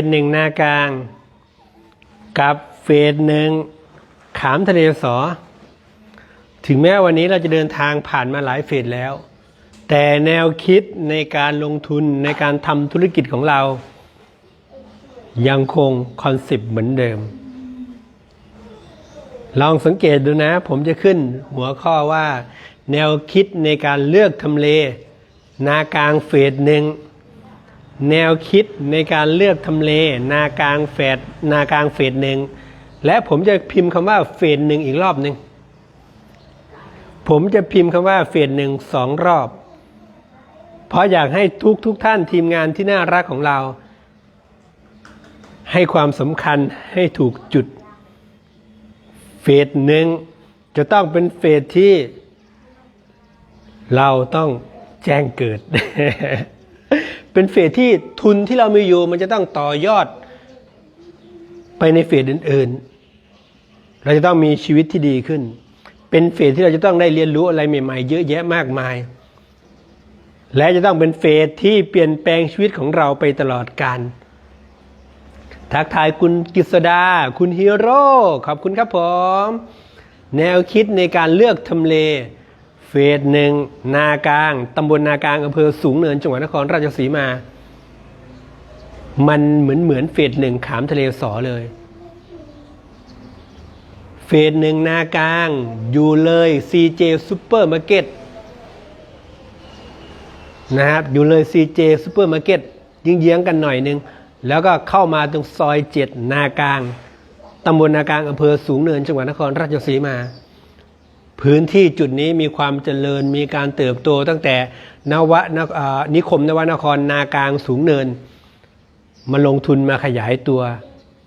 สหนึ่งนากลาง กับเฟสหนึ่งขามทะเลสอ ถึงแม้วันนี้เราจะเดินทางผ่านมาหลายเฟสแล้ว แต่แนวคิดในการลงทุนในการทำธุรกิจของเรา ยังคงคอนเซปต์เหมือนเดิม ลองสังเกตดูนะ ผมจะขึ้นหัวข้อว่า แนวคิดในการเลือกทำเล นากลางเฟสหนึ่ง แนวคิดในการเลือกทำเล นากลางเฟสนากลางเฟสหนึ่งและผมจะพิมพ์คำว่าเฟสหนึ่งอีกรอบหนึ่งผมจะพิมพ์คำว่าเฟสหนึ่งสองรอบ เพราะอยากให้ทุกทุกท่านทีมงานที่น่ารักของเรา ให้ความสำคัญให้ถูกจุด เฟสหนึ่งจะต้องเป็นเฟสที่ เราต้องแจ้งเกิด เป็นเฟสที่ทุนที่เรามีอยู่มันจะต้องต่อยอดไปในเฟสอื่น ๆ เราจะต้องมีชีวิตที่ดีขึ้น เป็นเฟสที่เราจะต้องได้เรียนรู้อะไรใหม่ ๆ เยอะแยะมากมาย และจะต้องเป็นเฟสที่เปลี่ยนแปลงชีวิตของเราไปตลอดกาลทักทายคุณกิษดา คุณฮีโร่ขอบคุณครับผม แนวคิดในการเลือกทำเล เฟสหนึ่งนากลางตำบลนากลางอำเภอสูงเนินจังหวัดนครราชสีมา มันเหมือนเหมือนเฟสหนึ่งขามทะเลสอเลย เฟสหนึ่งนากลางอยู่เลย CJ Super Market นะครับอยู่เลย CJ Super Market ยิงเยื้องกันหน่อยนึง แล้วก็เข้ามาตรงซอยเจ็ดนากลางตำบลนากลางอำเภอสูงเนินจังหวัดนครราชสีมา พื้นที่จุดนี้มีความเจริญมีการเติบโตตั้งแต่นวนนิคมนวนครนากลางสูงเนิน มาลงทุนมาขยายตัว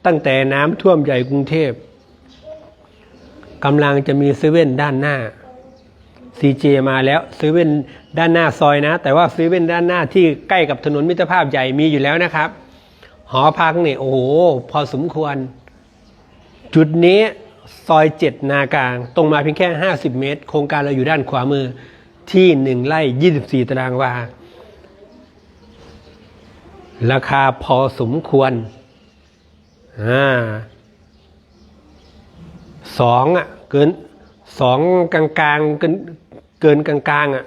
ตั้งแต่น้ำท่วมใหญ่กรุงเทพกำลังจะมีเซเว่นด้านหน้า CJ มาแล้วเซเว่นด้านหน้าซอยนะ แต่ว่าเซเว่นด้านหน้าที่ใกล้กับถนนมิตรภาพใหญ่มีอยู่แล้วนะครับ หอพักเนี่ยโอ้โหพอสมควร จุดนี้ ซอยเจ็ดนากลาง ตรงมาเพียงแค่ 50 เมตร โครงการเราอยู่ด้านขวามือที่หนึ่งไร่24 ตารางวา ราคาพอสมควรอ่าสองอะเกินสองกลางกลางเกินเกินกลางกลางๆอะ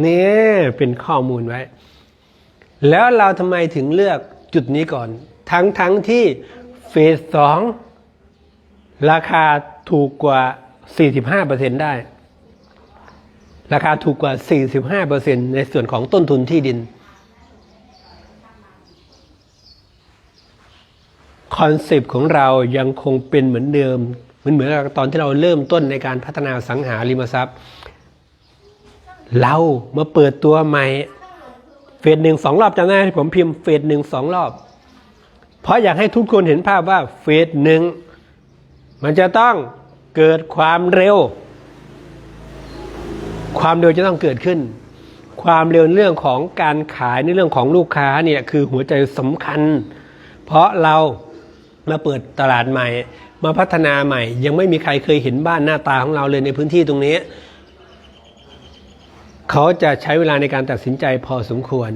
เนี่ยเป็นข้อมูลไว้ แล้วเราทำไมถึงเลือกจุดนี้ก่อน ทั้งทั้งที่เฟสสอง ราคาถูกกว่า 45%ได้ ราคาถูกกว่า 45%ในส่วนของต้นทุนที่ดิน คอนเซปต์ของเรายังคงเป็นเหมือนเดิม เหมือนเหมือนตอนที่เราเริ่มต้นในการพัฒนาสังหาริมทรัพย์ เรามาเปิดตัวใหม่ เฟสหนึ่งสองรอบจำได้ที่ผมพิมพ์เฟสหนึ่งสองรอบ เพราะอยากให้ทุกคนเห็นภาพว่าเฟสหนึ่ง มันจะต้องเกิดความเร็ว ความเร็วจะต้องเกิดขึ้น ความเร็วเรื่องของการขายในเรื่องของลูกค้าเนี่ยคือหัวใจสำคัญ เพราะเรามาเปิดตลาดใหม่ มาพัฒนาใหม่ ยังไม่มีใครเคยเห็นบ้านหน้าตาของเราเลยในพื้นที่ตรงนี้ เขาจะใช้เวลาในการตัดสินใจพอสมควร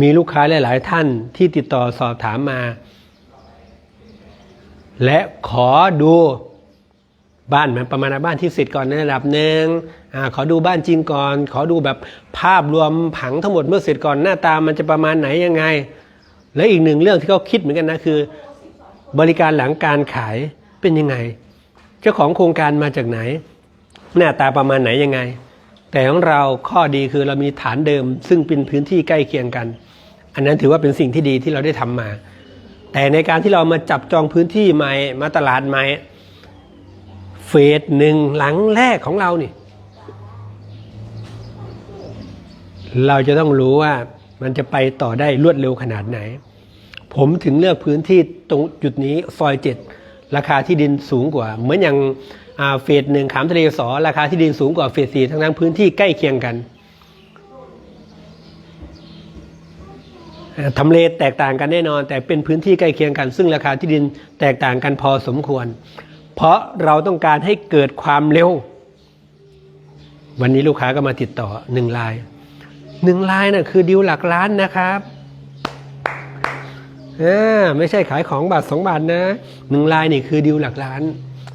มีลูกค้าหลาย ๆ ท่านที่ติดต่อสอบถามมา และขอดูบ้านมันประมาณบ้านที่เสร็จก่อนในระดับหนึ่งอขอดูบ้านจริงก่อน ขอดูแบบภาพรวมผังทั้งหมดเมื่อเสร็จก่อนหน้าตามันจะประมาณไหนยังไง และอีกหนึ่งเรื่องที่เขาคิดเหมือนกันนะคือ บริการหลังการขายเป็นยังไง เจ้าของโครงการมาจากไหน หน้าตาประมาณไหนยังไง แต่ของเราข้อดีคือเรามีฐานเดิม ซึ่งเป็นพื้นที่ใกล้เคียงกัน อันนั้นถือว่าเป็นสิ่งที่ดีที่เราได้ทำมา แต่ในการที่เรามาจับจองพื้นที่ใหม่มาตลาดใหม่เฟสหนึ่งหลังแรกของเรานี่ เราจะต้องรู้ว่ามันจะไปต่อได้รวดเร็วขนาดไหน ผมถึงเลือกพื้นที่ตรงจุดนี้ซอยเจ็ดราคาที่ดินสูงกว่า เหมือนอย่างเฟสหนึ่งขามทะเลสอราคาที่ดินสูงกว่าเฟสสี่ทั้งนั้นพื้นที่ใกล้เคียงกันเอ่อ ทำเลแตกต่างกันแน่นอน แต่เป็นพื้นที่ใกล้เคียงกัน ซึ่งราคาที่ดินแตกต่างกันพอสมควร เพราะเราต้องการให้เกิดความเร็ว วันนี้ลูกค้าก็มาติดต่อหนึ่งลายหนึ่งลายน่ะคือดิวหลักล้านนะครับอ่าไม่ใช่ขายของบาทสองบาทนะหนึ่งลายนี่คือดีลหลักล้าน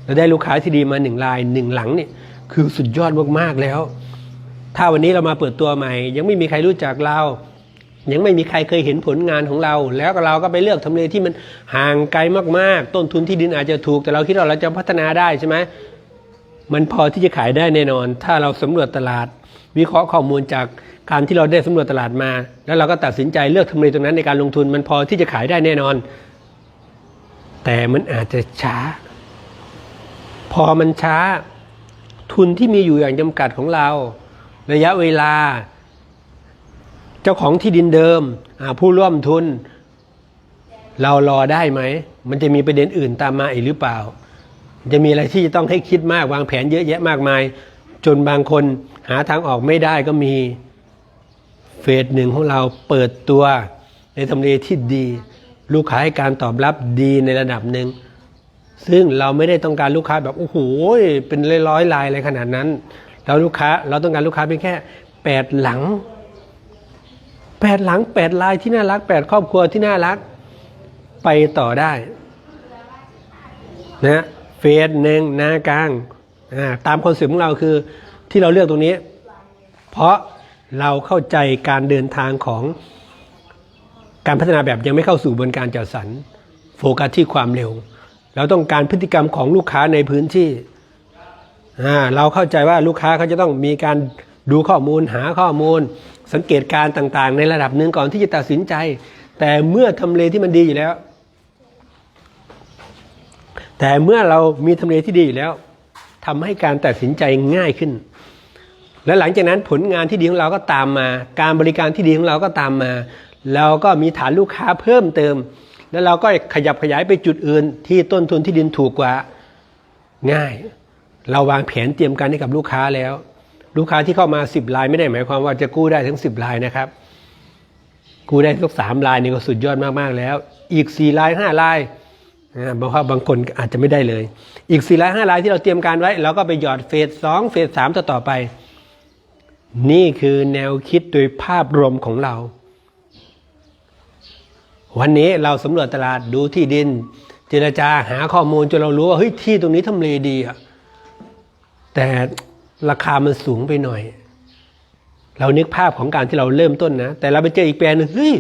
เราได้ลูกค้าที่ดีมาหนึ่งลายหนึ่งหลังนี่คือสุดยอดมากๆแล้ว ถ้าวันนี้เรามาเปิดตัวใหม่ ยังไม่มีใครรู้จักเรา ยังไม่มีใครเคยเห็นผลงานของเรา แล้วเราก็ไปเลือกทำเลที่มันห่างไกลมากๆ ต้นทุนที่ดินอาจจะถูก แต่เราคิดว่าเราจะพัฒนาได้ใช่ไหมมันพอที่จะขายได้แน่นอน ถ้าเราสำรวจตลาด วิเคราะห์ข้อมูลจากการที่เราได้สำรวจตลาดมา แล้วเราก็ตัดสินใจเลือกทำเลตรงนั้นในการลงทุน มันพอที่จะขายได้แน่นอน แต่มันอาจจะช้า พอมันช้า ทุนที่มีอยู่อย่างจำกัดของเรา ระยะเวลา เจ้าของที่ดินเดิมผู้ร่วมทุน เรารอได้ไหม มันจะมีประเด็นอื่นตามมาอีกหรือเปล่า จะมีอะไรที่จะต้องให้คิดมากวางแผนเยอะแยะมากมาย จนบางคนหาทางออกไม่ได้ก็มีเฟสหนึ่งของเราเปิดตัวในทำเลที่ดี ลูกค้าให้การตอบรับดีในระดับหนึ่งซึ่งเราไม่ได้ต้องการลูกค้าแบบโอ้โหเป็นร้อยๆลายอะไรขนาดนั้น เราลูกค้าเราต้องการลูกค้าเพียงแค่แปดหลัง แปดหลังแปดลายที่น่ารักแปดครอบครัวที่น่ารักไปต่อได้นะเฟสหนึ่งหน้ากลางอ่าตามคอนเซ็ปต์ของเราคือที่เราเลือกตรงนี้ เพราะเราเข้าใจการเดินทางของการพัฒนาแบบยังไม่เข้าสู่บนการจัดสรรโฟกัสที่ความเร็ว เราต้องการพฤติกรรมของลูกค้าในพื้นที่อ่าเราเข้าใจว่าลูกค้าเขาจะต้องมีการดูข้อมูลหาข้อมูล สังเกตการต่างๆ ในระดับหนึ่งก่อนที่จะตัดสินใจ แต่เมื่อทำเลที่มันดีอยู่แล้ว แต่เมื่อเรามีทำเลที่ดีอยู่แล้วทำให้การตัดสินใจง่ายขึ้น และหลังจากนั้นผลงานที่ดีของเราก็ตามมา การบริการที่ดีของเราก็ตามมา เราก็มีฐานลูกค้าเพิ่มเติม แล้วเราก็ขยับขยายไปจุดอื่น ที่ต้นทุนที่ดินถูกกว่าง่าย เราวางแผนเตรียมการให้กับลูกค้าแล้ว ลูกค้าที่เข้ามา 10รายไม่ได้หมายความว่าจะกู้ได้ทั้ง 10รายนะครับ กู้ได้สักสามรายนี่ก็สุดยอดมากๆแล้ว อีก4ราย5รายนะบางว่าบางคนอาจจะไม่ได้เลย อีก4ราย5รายที่เราเตรียมการไว้เราก็ไปหยอดเฟส2เฟส3ต่อต่อไป นี่คือแนวคิดโดยภาพรวมของเรา วันนี้เราสำรวจตลาดดูที่ดิน เจรจาหาข้อมูลจนเรารู้ว่าเฮ้ยที่ตรงนี้ทำเลดีอะแต่ ราคามันสูงไปหน่อย เรานึกภาพของการที่เราเริ่มต้นนะ แต่เราไปเจออีกแปลงหนึ่งเฮ้ย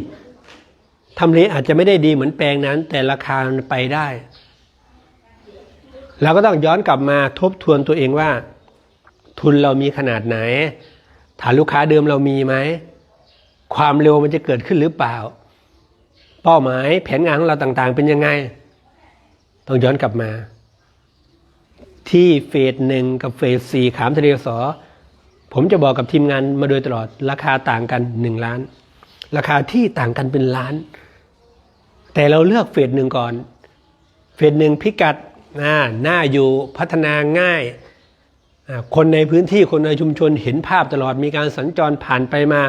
ทำเลอาจจะไม่ได้ดีเหมือนแปลงนั้น แต่ราคามันไปได้เราก็ต้องย้อนกลับมาทบทวนตัวเองว่า ทุนเรามีขนาดไหน ฐานลูกค้าเดิมเรามีไหม ความเร็วมันจะเกิดขึ้นหรือเปล่า เป้าหมายแผนงานของเราต่างๆ เป็นยังไง ต้องย้อนกลับมา ที่เฟสหนึ่งกับเฟสสี่ขามทะเลสอ ผมจะบอกกับทีมงานมาโดยตลอด ราคาต่างกันหนึ่งล้าน ราคาที่ต่างกันเป็นล้าน แต่เราเลือกเฟสหนึ่งก่อน เฟสหนึ่งพิกัดน่าหน้าอยู่พัฒนาง่ายคนในพื้นที่คนในชุมชนเห็นภาพตลอดมีการสัญจรผ่านไปมา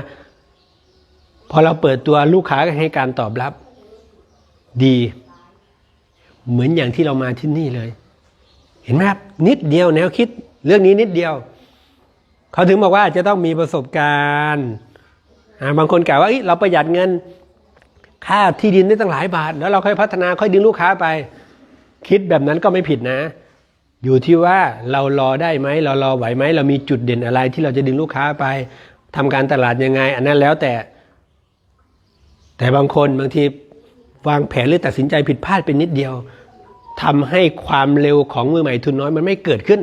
พอเราเปิดตัวลูกค้าก็ให้การตอบรับ ดี เหมือนอย่างที่เรามาที่นี่เลย เห็นไหมครับนิดเดียวแนวคิดเรื่องนี้นิดเดียว เขาถึงบอกว่าจะต้องมีประสบการณ์บางคนกล่าวว่าเอ้ยเราประหยัดเงิน ค่าที่ดินได้ตั้งหลายบาท แล้วเราค่อยพัฒนาค่อยดึงลูกค้าไป คิดแบบนั้นก็ไม่ผิดนะ อยู่ที่ว่าเรารอได้ไหมเรารอไหวไหมเรามีจุดเด่นอะไรที่เราจะดึงลูกค้าไปทำการตลาดยังไง อันนั้นแล้วแต่ แต่บางคนบางทีวางแผนหรือตัดสินใจผิดพลาดเป็นนิดเดียว ทำให้ความเร็วของมือใหม่ทุนน้อยมันไม่เกิดขึ้น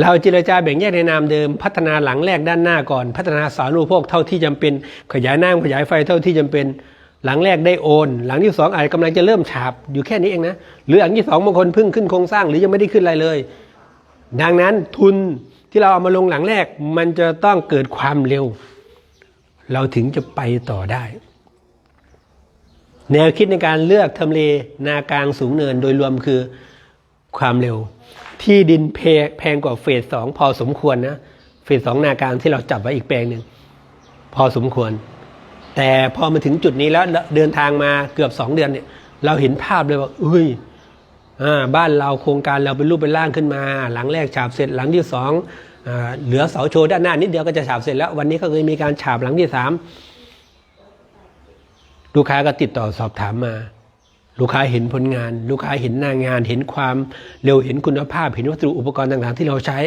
เราเจรจาแบ่งแยกในนามเดิม พัฒนาหลังแรกด้านหน้าก่อน พัฒนาสารูปโภคเท่าที่จำเป็น ขยายน้ำขยายไฟเท่าที่จำเป็น หลังแรกได้โอน หลังที่สองอาจกำลังจะเริ่มฉาบอยู่แค่นี้เองนะหรือหลังที่สองบางคนเพิ่งขึ้นโครงสร้างหรือยังไม่ได้ขึ้นอะไรเลย ดังนั้นทุนที่เราเอามาลงหลังแรกมันจะต้องเกิดความเร็ว เราถึงจะไปต่อได้ แนวคิดในการเลือกทำเลนากลางสูงเนินโดยรวมคือความเร็ว ที่ดินแพงแพงกว่าเฟสสองพอสมควรนะเฟสสองนากลางที่เราจับไว้อีกแปลงหนึ่งพอสมควร แต่พอมาถึงจุดนี้แล้วเดินทางมาเกือบสองเดือนเนี่ยเราเห็นภาพเลยว่าเอ้ยอบ้านเราโครงการเราเป็นรูปเป็นร่างขึ้นมา หลังแรกฉาบเสร็จหลังที่สองอเหลือเสาโชว์ด้านหน้านิดเดียวก็จะฉาบเสร็จแล้ววันนี้ก็เลยมีการฉาบหลังที่สาม ลูกค้าก็ติดต่อสอบถามมา ลูกค้าเห็นผลงาน ลูกค้าเห็นหน้างาน เห็นความเร็วเห็นคุณภาพ เห็นวัสดุอุปกรณ์ต่างๆ ที่เราใช้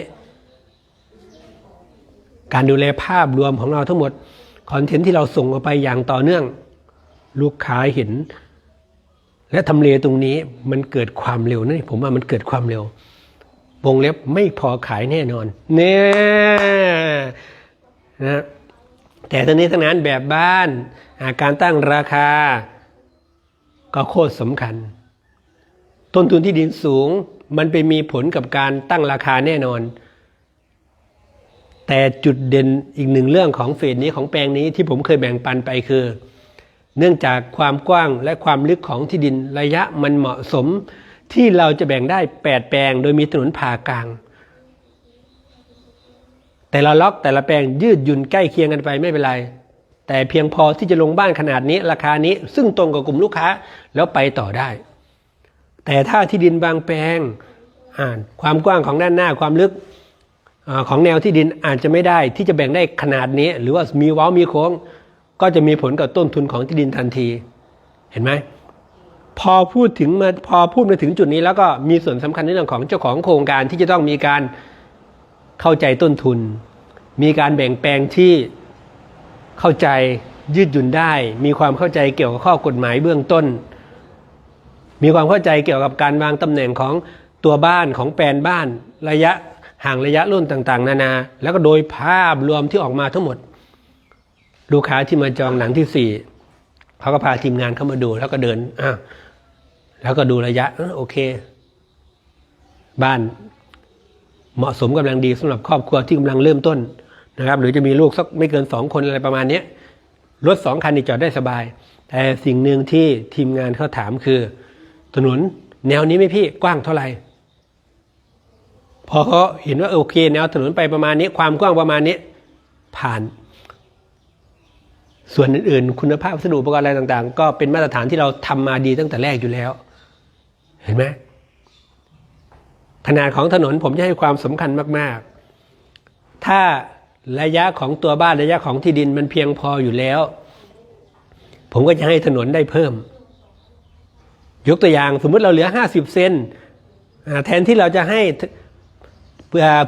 การดูแลภาพรวมของเราทั้งหมดคอนเทนต์ที่เราส่งออกไปอย่างต่อเนื่อง ลูกค้าเห็น และทำเลตรงนี้มันเกิดความเร็วนะผมว่ามันเกิดความเร็ว วงเล็บไม่พอขายแน่นอนเนี่ยนะแต่ทั้งนี้ทั้งนั้นแบบบ้านาการตั้งราคา ก็โคตรสำคัญ ต้นทุนที่ดินสูง มันไปมีผลกับการตั้งราคาแน่นอน แต่จุดเด่นอีกหนึ่งเรื่องของเฟสนี้ของแปลงนี้ที่ผมเคยแบ่งปันไปคือ เนื่องจากความกว้างและความลึกของที่ดินระยะมันเหมาะสม ที่เราจะแบ่งได้ 8 แปลง โดยมีถนนผ่ากลางแต่ละล็อกแต่ละแปลงยืดหยุ่นใกล้เคียงกันไปไม่เป็นไร แต่เพียงพอที่จะลงบ้านขนาดนี้ราคานี้ซึ่งตรงกับกลุ่มลูกค้าแล้วไปต่อได้ แต่ถ้าที่ดินบางแปลงความกว้างของด้านหน้าความลึกอของแนวที่ดินอาจจะไม่ได้ที่จะแบ่งได้ขนาดนี้ หรือว่ามีเว้ามีโค้ง ก็จะมีผลกับต้นทุนของที่ดินทันที เห็นไหมพอพูดถึงมาพอพูดมาถึงจุดนี้แล้วก็มีส่วนสำคัญในเรื่องของเจ้าของโครงการที่จะต้องมีการเข้าใจต้นทุน มีการแบ่งแปลงที่ เข้าใจยืดหยุ่นได้ มีความเข้าใจเกี่ยวกับข้อกฎหมายเบื้องต้น มีความเข้าใจเกี่ยวกับการวางตำแหน่งของตัวบ้านของแปลนบ้านระยะห่างระยะรุ่นต่างๆ นานา แล้วก็โดยภาพรวมที่ออกมาทั้งหมด ลูกค้าที่มาจองหลังที่สี่เขาก็พาทีมงานเข้ามาดูแล้วก็เดินอะแล้วก็ดูระยะโอเค บ้านเหมาะสมกำลังดีสำหรับครอบครัวที่กำลังเริ่มต้น นะครับ หรือจะมีลูกสักไม่เกินสองคนอะไรประมาณนี้รถสองคันนี่จอดได้สบาย แต่สิ่งหนึ่งที่ทีมงานเขาถามคือ ถนนแนวนี้ไหมพี่กว้างเท่าไหร่ พอเขาเห็นว่าโอเค แนวถนนไปประมาณนี้ ความกว้างประมาณนี้ ผ่าน ส่วนอื่นๆ คุณภาพวัสดุอุปกรณ์อะไรต่าง ๆ ก็เป็นมาตรฐานที่เราทำมาดีตั้งแต่แรกอยู่แล้ว เห็นไหมขนาดของถนนผมจะให้ความสำคัญมาก ๆ ถ้า ระยะของตัวบ้านระยะของที่ดินมันเพียงพออยู่แล้ว ผมก็จะให้ถนนได้เพิ่ม ยกตัวอย่างสมมติเราเหลือ 50 เซนแทนที่เราจะให้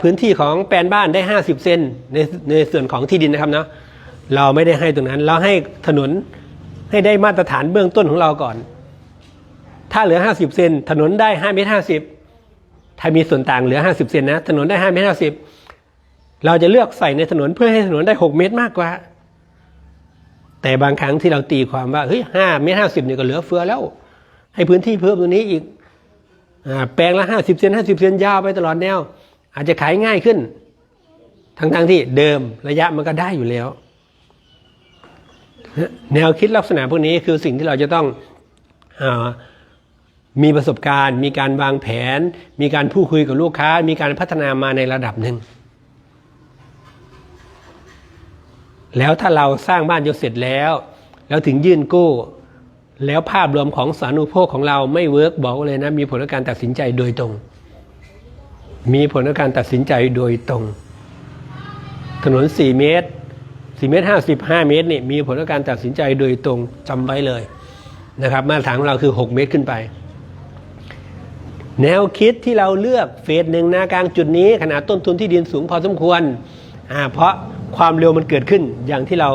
พื้นที่ของแปลนบ้านได้ 50 เซนในในส่วนของที่ดินนะครับเนาะเราไม่ได้ให้ตรงนั้น เราให้ถนนให้ได้มาตรฐานเบื้องต้นของเราก่อน ถ้าเหลือ 50 เซนถนนได้5เมตร50ถ้ามีส่วนต่างเหลือ 50 เซนนะถนนได้5เมตร50 เราจะเลือกใส่ในถนนเพื่อให้ถนนได้ 6 เมตรมากกว่า แต่บางครั้งที่เราตีความว่าเฮ้ยห้าเมตรห้าสิบเนี่ยก็เหลือเฟือแล้ว ให้พื้นที่เพิ่มตรงนี้อีกอแปลงละห้าสิบเซนห้าสิบเซนยาวไปตลอดแนว อาจจะขายง่ายขึ้น ทั้งๆทที่เดิมระยะมันก็ได้อยู่แล้ว แนวคิดลักษณะพวกนี้คือสิ่งที่เราจะต้องอามีประสบการณ์ มีการวางแผน มีการพูดคุยกับลูกค้า มีการพัฒนามาในระดับหนึ่ง แล้วถ้าเราสร้างบ้านจนเสร็จแล้ว แล้วถึงยื่นกู้ แล้วภาพรวมของสารุโภคของเราไม่เวิร์กบอกเลยนะ มีผลการตัดสินใจโดยตรง มีผลการตัดสินใจโดยตรง ถนน 4 เมตร 4 เมตร 55 เมตรนี่มีผลการตัดสินใจโดยตรงจำไว้เลยนะครับมาตรฐานของเราคือ 6 เมตรขึ้นไป แนวคิดที่เราเลือกเฟสหนึ่งนากลางจุดนี้ขนาดต้นทุนที่ดินสูงพอสมควรอ่าเพราะ ความเร็วมันเกิดขึ้น อย่างที่เรา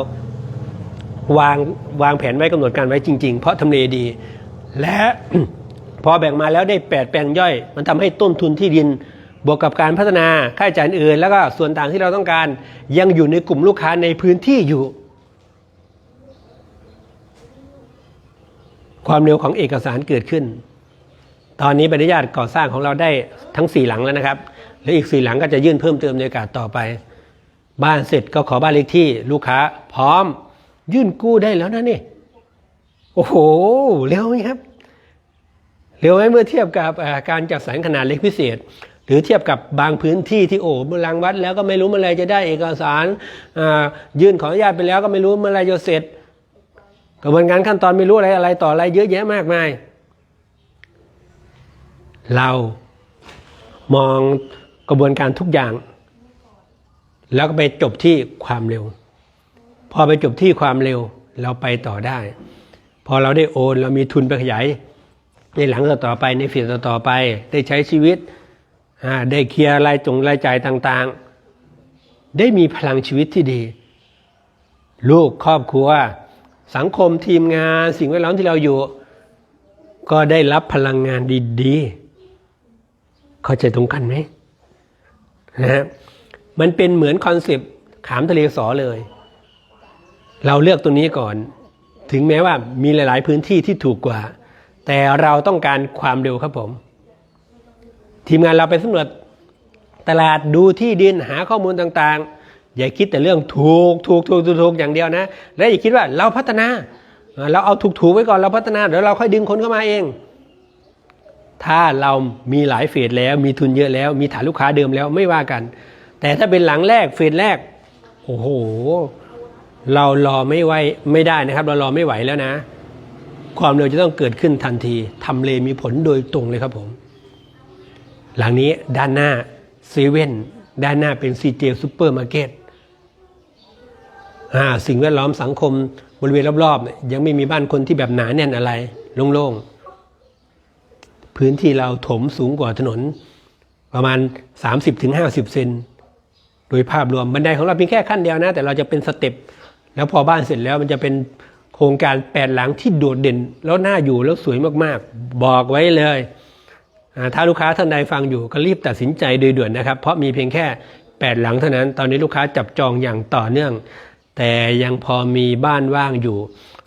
วางวางแผนไว้กำหนดการไว้จริง ๆ เพราะทำเลดี และพอแบ่งมาแล้วได้ 8 แปลงย่อย มันทำให้ต้นทุนที่ดิน บวกกับการพัฒนาค่าใช้จ่ายอื่น แล้วก็ส่วนต่างที่เราต้องการยังอยู่ในกลุ่มลูกค้าในพื้นที่อยู่ ความเร็วของเอกสารเกิดขึ้น ตอนนี้ใบอนุญาตก่อสร้างของเราได้ทั้ง 4 หลังแล้วนะครับ และอีก 4 หลังก็จะยื่นเพิ่มเติมในโอกาสต่อไป บ้านเสร็จก็ขอบ้านเลขที่ลูกค้า พร้อม ยื่นกู้ได้แล้วนะนี่ โอ้โห เร็วไหมครับ เร็วไหมเมื่อเทียบกับการจัดสรรขนาดเล็กพิเศษ หรือเทียบกับบางพื้นที่ที่โอ้รังวัดแล้วก็ไม่รู้เมื่อไรจะได้เอกสารยื่นขออนุญาตไปแล้วก็ไม่รู้เมื่อไรจะเสร็จกระบวนการขั้นตอนไม่รู้อะไรอะไรต่ออะไรเยอะแยะมากมาย เรามองกระบวนการทุกอย่าง แล้วก็ไปจบที่ความเร็ว พอไปจบที่ความเร็วเราไปต่อได้ พอเราได้โอนเรามีทุนไปขยาย ในหลังต่อไปในฟีดต่อไป ได้ใช้ชีวิตได้เคลียร์รายจงรายจ่ายต่างๆ ได้มีพลังชีวิตที่ดี ลูกครอบครัว สังคมทีมงาน สิ่งแวดล้อมที่เราอยู่ ก็ได้รับพลังงานดีๆ เข้าใจตรงกันไหมนะฮะ มันเป็นเหมือนคอนเซปต์ขามทะเลสอเลย เราเลือกตัวนี้ก่อน ถึงแม้ว่ามีหลาย ๆ พื้นที่ที่ถูกกว่า แต่เราต้องการความเร็วครับผม ทีมงานเราไปสำรวจตลาดดูที่ดินหาข้อมูลต่างๆ อย่าคิดแต่เรื่องถูกถูกถูกถูกถูกอย่างเดียวนะ และอย่าคิดว่าเราพัฒนา เราเอาถูกถูกๆไว้ก่อนเราพัฒนาเดี๋ยวเราค่อยดึงคนเข้ามาเอง ถ้าเรามีหลายเฟสแล้ว มีทุนเยอะแล้ว มีฐานลูกค้าเดิมแล้วไม่ว่ากัน แต่ถ้าเป็นหลังแรกเฟสแรก โอ้โห เรารอไม่ไหวไม่ได้นะครับ เรารอไม่ไหวแล้วนะ ความเร็วจะต้องเกิดขึ้นทันทีทำเลมีผลโดยตรงเลยครับผม หลังนี้ด้านหน้าเซเว่นด้านหน้าเป็น CJ ซูเปอร์มาร์เก็ตอ่าสิ่งแวดล้อมสังคมบริเวณรอบๆยยังไม่มีบ้านคนที่แบบหนาแน่นอะไร โล่งๆ พื้นที่เราถมสูงกว่าถนน ประมาณ 30-50 เซน โดยภาพรวมบันไดของเราเพียงแค่ขั้นเดียวนะ แต่เราจะเป็นสเต็ปแล้วพอบ้านเสร็จแล้วมันจะเป็นโครงการแปดหลังที่โดดเด่น แล้วน่าอยู่แล้วสวยมากๆ บอกไว้เลยถ้าลูกค้าท่านใดฟังอยู่ก็รีบตัดสินใจโดยด่วนนะครับ เพราะมีเพียงแค่ 8 หลังเท่านั้น ตอนนี้ลูกค้าจับจองอย่างต่อเนื่อง แต่ยังพอมีบ้านว่างอยู่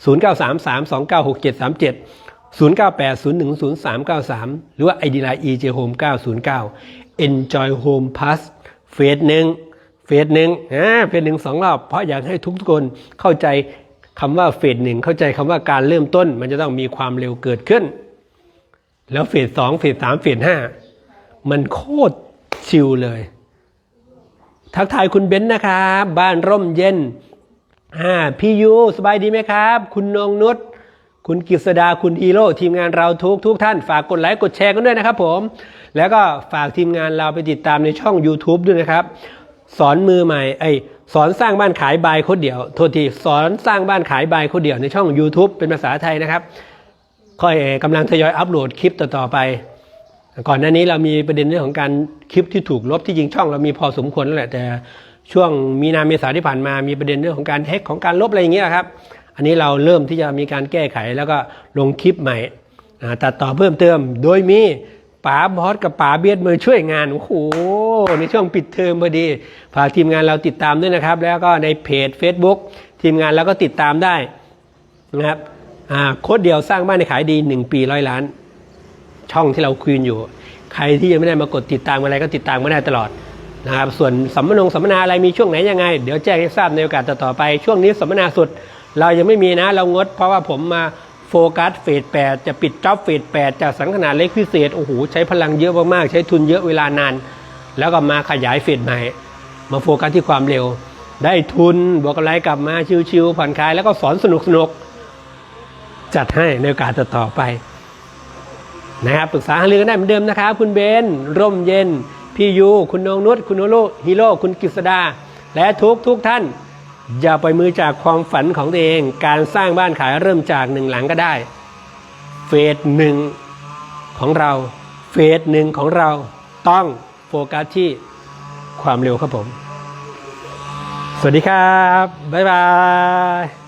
0933296737 098010393 หรือว่า ID Line EJ Home 909 Enjoy Home Plus เฟสหนึ่ง เฟสหนึ่งอ่าเฟสหนึ่งสองรอบ เพราะอยากให้ทุกคนเข้าใจคำว่าเฟสหนึ่งเข้าใจคำว่าการเริ่มต้น มันจะต้องมีความเร็วเกิดขึ้น แล้วเฟสสองเฟสสามเฟสห้ามันโคตรชิลเลย ทักทายคุณเบนซ์นะครับบ้านร่มเย็นอ่าพี่ยูสบายดีไหมครับ คุณนงนุชคุณกฤษดาคุณฮีโร่ทีมงานเราทุกทุกท่าน ฝากกดไลค์กดแชร์กันด้วยนะครับผม แล้วก็ฝากทีมงานเราไปติดตามในช่อง YouTube ด้วยนะครับ สอนมือใหม่ไอสอนสร้างบ้านขายบายคนเดียวโทษทีสอนสร้างบ้านขายบายคนเดียวในช่อง YouTube เป็นภาษาไทยนะครับค่อยเอ่อกำลังทยอยอัปโหลดคลิปต่อๆไป ก่อนหน้านี้เรามีประเด็นเรื่องของการคลิปที่ถูกลบที่จริงช่องเรามีพอสมควรแล้วแหละแต่ช่วงมีนาเมษาที่ผ่านมามีประเด็นเรื่องของการแฮกของการลบอะไรอย่างเงี้ยครับ อันนี้เราเริ่มที่จะมีการแก้ไขแล้วก็ลงคลิปใหม่ตัดต่อเพิ่มเติมโดยมี ป๋าบอสกับป๋าเบียดมือช่วยงาน โอ้โห ในช่วงปิดเทอมพอดีฝากทีมงานเราติดตามด้วยนะครับ แล้วก็ในเพจ Facebook ทีมงานเราก็ติดตามได้นะครับโค้ดเดียวสร้างบ้านในขายดี 1 ปีร้อยล้าน ช่องที่เราคุยอยู่ ใครที่ยังไม่ได้มากดติดตามอะไรก็ติดตามมาได้ตลอดนะครับส่วนสัมมนงสัมมนาอะไรมีช่วงไหนยังไง เดี๋ยวแจ้งให้ทราบในโอกาสต่อๆไป ช่วงนี้สัมมนาสุด เรายังไม่มีนะเรางด เพราะว่าผมมา โฟกัสเฟสแปดจะปิดจ็อบเฟสแปดจากสังขนาดเล็กพิเศษโอ้โหใช้พลังเยอะมากๆใช้ทุนเยอะเวลานาน แล้วก็มาขยายเฟสใหม่ มาโฟกัสที่ความเร็ว ได้ทุนบวกอะไรกลับมาชิวๆผ่อนคลายแล้วก็สอนสนุกๆจัดให้ในโอกาสต่อไปนะครับปรึกษาหารือกันได้เหมือนเดิมนะครับคุณเบนร่มเย็น พี่ยู คุณนงนุชคุณโนโลฮีโร่คุณกฤษดา และทุกทุกท่าน อย่าปล่อยมือจากความฝันของตัวเอง การสร้างบ้านขายเริ่มจากหนึ่งหลังก็ได้ เฟสหนึ่งของเรา เฟสหนึ่งของเราต้องโฟกัสที่ความเร็วครับผม สวัสดีครับ บ๊ายบาย